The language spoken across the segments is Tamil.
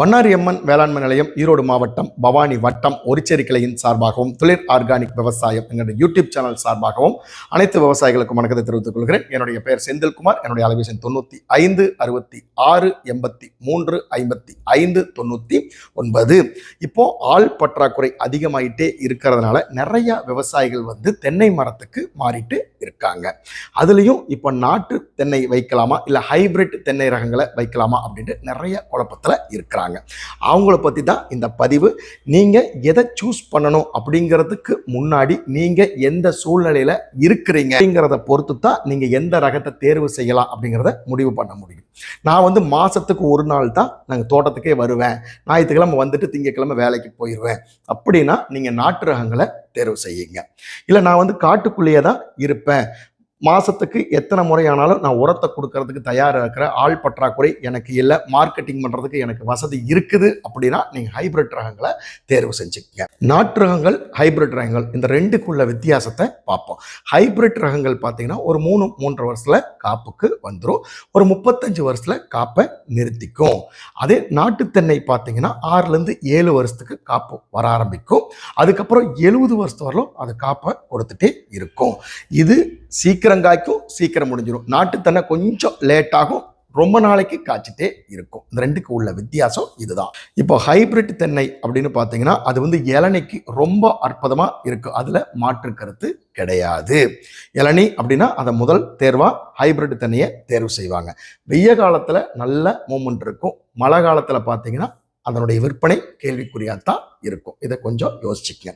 பண்ணாரி அம்மன் வேளாண்மை நிலையம் ஈரோடு மாவட்டம் பவானி வட்டம் ஒரிச்சேரி கிளையின் சார்பாகவும் தொழில் ஆர்கானிக் விவசாயம் எங்களுடைய யூடியூப் சேனல் சார்பாகவும் அனைத்து விவசாயிகளுக்கும் வணக்கத்தை தெரிவித்துக் கொள்கிறேன். என்னுடைய பெயர் செந்தில்குமார் என்னுடைய அலைபேசி தொண்ணூற்றி ஐந்து அறுபத்தி ஆறு எண்பத்தி மூன்று ஐம்பத்தி ஐந்து தொண்ணூற்றி ஒன்பது. இப்போ ஆள் பற்றாக்குறை அதிகமாயிட்டே இருக்கிறதுனால நிறைய விவசாயிகள் வந்து தென்னை மரத்துக்கு மாறிட்டு இருக்காங்க. அதுலேயும் இப்போ நாட்டு தென்னை வைக்கலாமா இல்லை ஹைபிரிட் தென்னை ரகங்களை வைக்கலாமா அப்படின்ட்டு நிறைய குழப்பத்தில் இருக்கிறாங்க. அவங்கள பற்றி தான் இந்த பதிவு. நீங்கள் எதை சூஸ் பண்ணணும் அப்படிங்கிறதுக்கு முன்னாடி நீங்கள் எந்த சூழ்நிலையில் இருக்கிறீங்க அப்படிங்கிறத பொறுத்து தான் நீங்கள் எந்த ரகத்தை தேர்வு செய்யலாம் அப்படிங்கிறத முடிவு பண்ண முடியும். நான் வந்து மாதத்துக்கு ஒரு நாள் தான் நாங்கள் தோட்டத்துக்கே வருவேன். ஞாயிற்றுக்கிழமை வந்துட்டு திங்கக்கிழமை வேலைக்கு போயிடுவேன் அப்படின்னா நீங்கள் நாட்டு ரகங்களை தேர்வு செய்யுங்க. இல்லை நான் வந்து காட்டுக்குள்ளேயே தான் இருப்பேன். மாதத்துக்கு எத்தனை முறையானாலும் நான் உரத்தை கொடுக்கறதுக்கு தயாராக இருக்கிற ஆள் பற்றாக்குறை எனக்கு இல்லை. மார்க்கெட்டிங் பண்ணுறதுக்கு எனக்கு வசதி இருக்குது அப்படின்னா நீங்கள் ஹைபிரிட் ரகங்களை தேர்வு செஞ்சுக்கங்க. நாட்டு ரகங்கள் ஹைபிரிட் ரகங்கள் இந்த ரெண்டுக்குள்ள வித்தியாசத்தை பார்ப்போம். ஹைபிரிட் ரகங்கள் பார்த்தீங்கன்னா ஒரு மூணு மூன்றரை வருஷத்தில் காப்புக்கு வந்துடும் ஒரு முப்பத்தஞ்சு வருஷத்தில் காப்பை நிறுத்திக்கும். அதே நாட்டு தென்னை பார்த்தீங்கன்னா ஆறுலேருந்து ஏழு வருஷத்துக்கு காப்பு வர ஆரம்பிக்கும். அதுக்கப்புறம் எழுபது வருஷத்து வரலும் அது காப்பை கொடுத்துட்டே இருக்கும். இது சீக்கிரம் காய்க்கும் சீக்கிரம் முடிஞ்சிடும் நாட்டு கொஞ்சம் லேட் ஆகும். ரொம்ப நாளைக்கு காய்ச்சிட்டே இருக்கும். இந்த ரெண்டுக்கு உள்ள வித்தியாசம் இதுதான். இப்போ ஹைபிரிட் தென்னை அப்படின்னு பார்த்தீங்கன்னா அது வந்து இளநிக்கு ரொம்ப அற்புதமாக இருக்கும் அதில் மாற்று கருத்து கிடையாது. இளநி அப்படின்னா அதை முதல் தேர்வாக ஹைபிரிட் தென்னையை தேர்வு செய்வாங்க. வெய்ய காலத்தில் நல்ல மூமெண்ட் இருக்கும். மழை காலத்தில் பார்த்தீங்கன்னா அதனுடைய விற்பனை கேள்விக்குறியாக தான் இருக்கும். இதை கொஞ்சம் யோசிச்சுக்கங்க.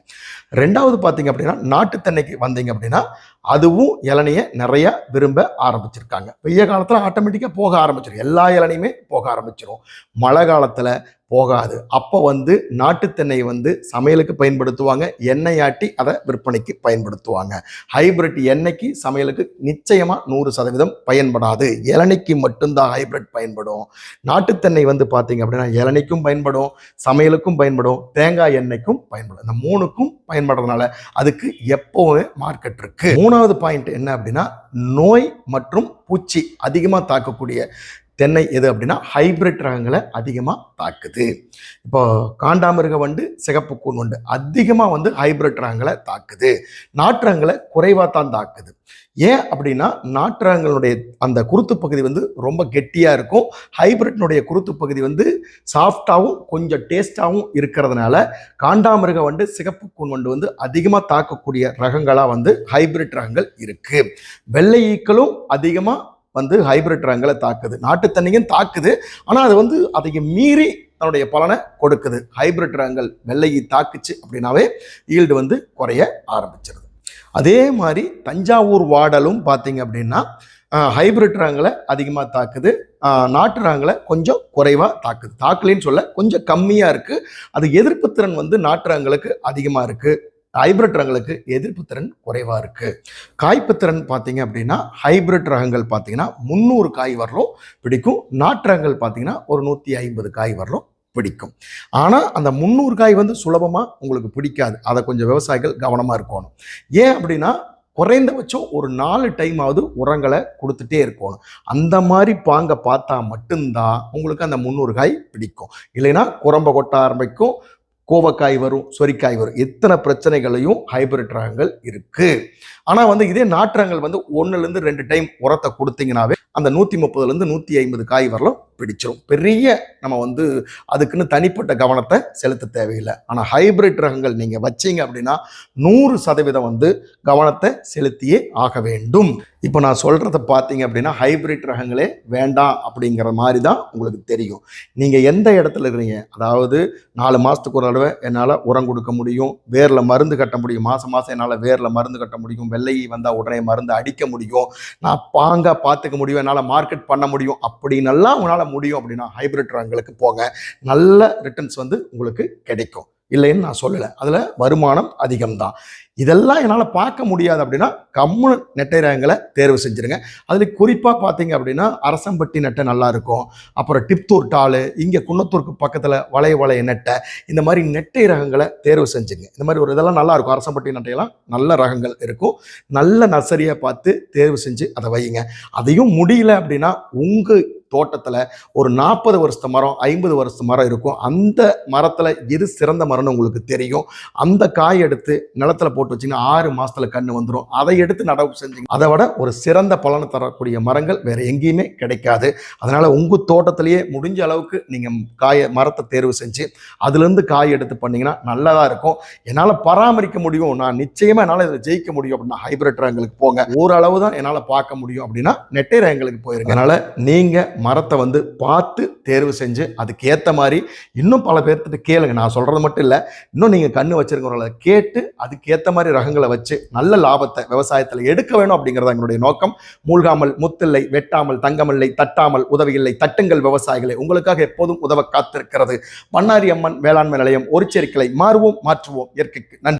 ரெண்டாவது பார்த்தீங்க அப்படின்னா நாட்டுத்தன்னைக்கு வந்தீங்க அப்படின்னா அதுவும் இளநியை நிறைய விரும்ப ஆரம்பிச்சிருக்காங்க. வெய்ய காலத்தில் ஆட்டோமேட்டிக்காக போக ஆரம்பிச்சிடும் எல்லா இளநியுமே போக ஆரம்பிச்சிடும் மழை காலத்தில் போகாது. அப்போ வந்து நாட்டு தென்னையை வந்து சமையலுக்கு பயன்படுத்துவாங்க. எண்ணெய் ஆட்டி அதை விற்பனைக்கு பயன்படுத்துவாங்க. ஹைபிரிட் எண்ணெய்க்கு சமையலுக்கு நிச்சயமாக நூறு சதவீதம் பயன்படாது. இளநிக்கு மட்டும்தான் ஹைபிரிட் பயன்படும். நாட்டு தென்னை வந்து பார்த்தீங்க அப்படின்னா இளநிக்கும் பயன்படும் சமையலுக்கும் பயன்படும் தேங்காய் எண்ணெய்க்கும் பயன்படும். இந்த மூணுக்கும் பயன்படுறதுனால அதுக்கு எப்போவுமே மார்க்கெட் இருக்கு. மூணாவது பாயிண்ட் என்ன அப்படின்னா நோய் மற்றும் பூச்சி அதிகமாக தாக்கக்கூடிய தென்னை எது அப்படின்னா ஹைபிரிட் ரகங்களை அதிகமாக தாக்குது. இப்போ காண்டாமிருக வண்டு சிகப்பு கூன் வண்டு அதிகமாக வந்து ஹைபிரிட் ரகங்களை தாக்குது. நாட்டு ரகங்களை குறைவாக தான் தாக்குது. ஏன் அப்படின்னா நாட்டு ரகங்களுடைய அந்த குருத்து பகுதி வந்து ரொம்ப கெட்டியாக இருக்கும். ஹைபிரிட்னுடைய குருத்து பகுதி வந்து சாஃப்டாகவும் கொஞ்சம் டேஸ்டாகவும் இருக்கிறதுனால காண்டாமிருக வண்டு சிகப்பு கூன் வண்டு வந்து அதிகமாக தாக்கக்கூடிய ரகங்களாக வந்து ஹைபிரிட் ரகங்கள் இருக்குது வெள்ளை ஈக்களும் அதிகமாக வந்து ஹைபிரிட் ரங்களை தாக்குது. நாட்டு தண்ணியும் தாக்குது. ஆனால் அது வந்து அதை மீறி தன்னுடைய பலனை கொடுக்குது. ஹைபிரிட் ரகங்கள் வெள்ளையை தாக்குச்சு அப்படின்னாவே ஈல்டு வந்து குறைய ஆரம்பிச்சிருது. அதே மாதிரி தஞ்சாவூர் வாடலும் பார்த்தீங்க அப்படின்னா ஹைபிரிட் ரகங்களை அதிகமாக தாக்குது. நாட்டு ரகங்களை கொஞ்சம் குறைவாக தாக்குது. தாக்கலின்னு சொல்ல கொஞ்சம் கம்மியாக இருக்குது அது எதிர்ப்பு திறன் வந்து நாட்டு ரகங்களுக்கு அதிகமாக இருக்குது ஹைபிரிட் ரகங்களுக்கு எதிர்ப்பு திறன் குறைவாக இருக்குது காய்ப்பு திறன் பார்த்தீங்க அப்படின்னா ஹைபிரிட் ரகங்கள் பார்த்தீங்கன்னா முந்நூறு காய் வரலும் பிடிக்கும். நாட்டு ரகங்கள் பார்த்தீங்கன்னா ஒரு நூற்றி ஐம்பது காய் வரலும் பிடிக்கும். ஆனால் அந்த முந்நூறு காய் வந்து சுலபமாக உங்களுக்கு பிடிக்காது. அதை கொஞ்சம் விவசாயிகள் கவனமாக இருக்கணும். ஏன் அப்படின்னா குறைந்தபட்சம் ஒரு நாலு டைமாவது உரங்களை கொடுத்துட்டே இருக்கணும். அந்த மாதிரி பாங்க பார்த்தா மட்டும்தான் உங்களுக்கு அந்த முந்நூறு காய் பிடிக்கும். இல்லைன்னா குரம்ப கொட்ட ஆரம்பிக்கும். கோவக்காய் வரும் சொரிக்காய் வரும். எத்தனை பிரச்சனைகளையும் ஹைபிரிட் ரகங்கள் இருக்கு. ஆனால் வந்து இதே நாட்டு ரகங்கள் வந்து ஒன்றுலேருந்து ரெண்டு டைம் உரத்தை கொடுத்தீங்கன்னாவே அந்த நூற்றி முப்பதுலேருந்து நூற்றி ஐம்பது காய் வரலும். பிடிச்சிரும் பெரிய நம்ம வந்து அதுக்குன்னு தனிப்பட்ட கவனத்தை செலுத்த தேவையில்லை. ஆனால் ஹைபிரிட் ரகங்கள் நீங்கள் வச்சீங்க அப்படின்னா நூறு சதவீதம் வந்து கவனத்தை செலுத்தியே ஆக வேண்டும். இப்போ நான் சொல்கிறத பார்த்தீங்க அப்படின்னா ஹைபிரிட் ரகங்களே வேண்டாம் அப்படிங்கிற மாதிரி தான் உங்களுக்கு தெரியும். நீங்கள் எந்த இடத்துல இருக்கிறீங்க? அதாவது நாலு மாதத்துக்கு ஒரு தடவை என்னால் உரம் கொடுக்க முடியும் வேரில் மருந்து கட்ட முடியும் மாதம் மாதம் என்னால் வேரில் மருந்து கட்ட முடியும் வெள்ளை வந்தால் உடனே மருந்து அடிக்க முடியும் நான் பாங்காக பார்த்துக்க முடியும் என்னால் மார்க்கெட் பண்ண முடியும் அப்படின்னெல்லாம் உங்களால் முடியும் அப்படின்னா ஹைபிரிட் ரகங்களுக்கு போங்க. நல்ல ரிட்டர்ன்ஸ் வந்து உங்களுக்கு கிடைக்கும். இல்லைன்னு நான் சொல்லலை. அதில் வருமானம் அதிகம்தான். இதெல்லாம் என்னால் பார்க்க முடியாது அப்படின்னா கம்முனு நெட்டை ரகங்களை தேர்வு செஞ்சுருங்க. அதில் குறிப்பாக பார்த்தீங்க அப்படின்னா அரசம்பட்டி நெட்டை நல்லாயிருக்கும் அப்புறம் டிப்தூர் டாலு இங்கே குன்னத்தூருக்கு பக்கத்தில் வளைய வளைய நெட்டை இந்த மாதிரி நெட்டை ரகங்களை தேர்வு செஞ்சுங்க. இந்த மாதிரி ஒரு இதெல்லாம் நல்லா இருக்கும். அரசம்பட்டி நெட்டையெல்லாம் நல்ல ரகங்கள் இருக்கும். நல்ல நர்சரியை பார்த்து தேர்வு செஞ்சு அதை வையுங்க. அதையும் முடியல அப்படின்னா உங்கள் தோட்டத்தில் ஒரு நாற்பது வருஷத்து மரம் ஐம்பது வருஷத்து மரம் இருக்கும். அந்த மரத்தில் எது சிறந்த மரம்னு உங்களுக்கு தெரியும்? அந்த காய் எடுத்து நிலத்துல போட்டு வச்சிங்கன்னா ஆறு மாதத்தில் கன்று வந்துடும் அதை எடுத்து நடவு செஞ்சீங்க. அதை விட ஒரு சிறந்த பலனை தரக்கூடிய மரங்கள் வேறு எங்கேயுமே கிடைக்காது. அதனால் உங்கள் தோட்டத்திலேயே முடிஞ்ச அளவுக்கு நீங்கள் காய மரத்தை தேர்வு செஞ்சு அதுலேருந்து காய் எடுத்து பண்ணிங்கன்னா நல்லதாக இருக்கும். என்னால் பராமரிக்க முடியும். நான் நிச்சயமாக என்னால் இதில் ஜெயிக்க முடியும் அப்படின்னா ஹைபிரிட் ரகங்களுக்கு போங்க. ஓரளவு தான் என்னால் பார்க்க முடியும் அப்படின்னா நெட்டை ரகங்களுக்கு போயிருங்க. அதனால் நீங்கள் மரத்தை வந்து பார்த்து தேர்வு செஞ்சு அதுக்கு ஏற்ற மாதிரி இன்னும் பல பேர்த்துட்டு கேளுங்க. நான் சொல்கிறது மட்டும் இல்லை இன்னும் நீங்கள் கண்ணு வச்சுருக்கிறவங்கள கேட்டு அதுக்கு ஏற்ற மாதிரி ரகங்களை வச்சு நல்ல லாபத்தை விவசாயத்தில் எடுக்க வேணும் அப்படிங்கிறது எங்களுடைய நோக்கம். மூழ்காமல் முத்தில்லை வெட்டாமல் தங்கமில்லை தட்டாமல் உதவியில்லை தட்டுங்கள் விவசாயிகளை உங்களுக்காக எப்போதும் உதவ காத்திருக்கிறது. பண்ணாரி அம்மன் வேளாண்மை நிலையம் ஒரு சேர்க்கலை மாறுவோம் மாற்றுவோம் இயற்கைக்கு நன்றி.